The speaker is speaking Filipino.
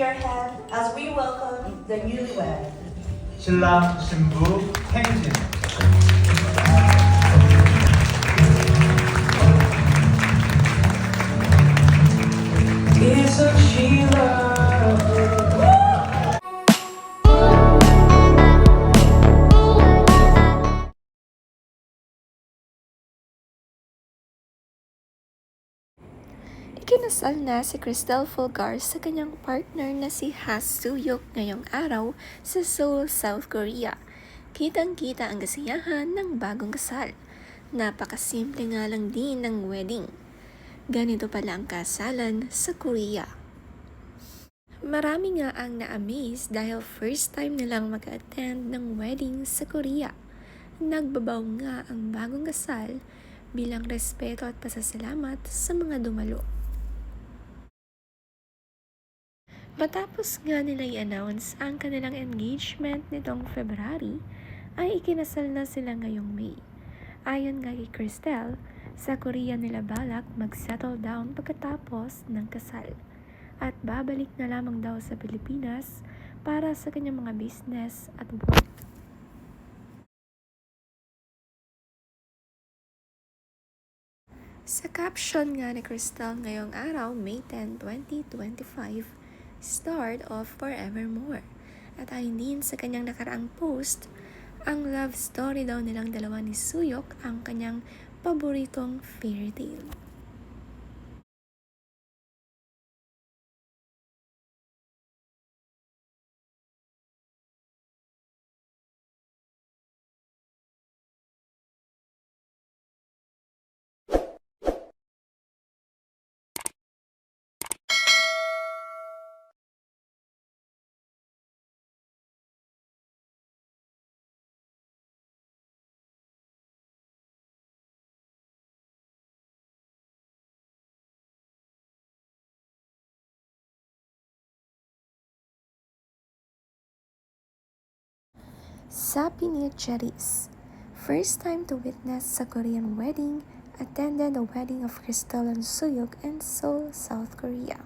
your hand as we welcome the newlywed. 신랑 신부 행진 Ikinasal na si Cristel Fulgar sa kanyang partner na si Ha Suyok ngayong araw sa Seoul, South Korea. Kitang-kita ang kasiyahan ng bagong kasal. Napakasimple nga lang din ng wedding. Ganito pala ang kasalan sa Korea. Marami nga ang na-amaze dahil first time nilang mag-attend ng wedding sa Korea. Nagbabaw nga ang bagong kasal bilang respeto at pasasalamat sa mga dumalo. Matapos nga nila i-announce ang kanilang engagement nitong February, ay ikinasal na sila ngayong May. Ayon nga kay Cristel, sa Korea nila balak mag-settle down pagkatapos ng kasal. At babalik na lamang daw sa Pilipinas para sa kanyang mga business at work. Sa caption nga ni Crystal ngayong araw, May 10, 2025, Start of Forevermore. At ayon din sa kanyang nakaraang post, ang love story daw nilang dalawa ni Suyok ang kanyang paboritong fairy tale. Sabi ni Cheris, first time to witness sa Korean wedding, attended the wedding of Crystal and Suyok in Seoul, South Korea.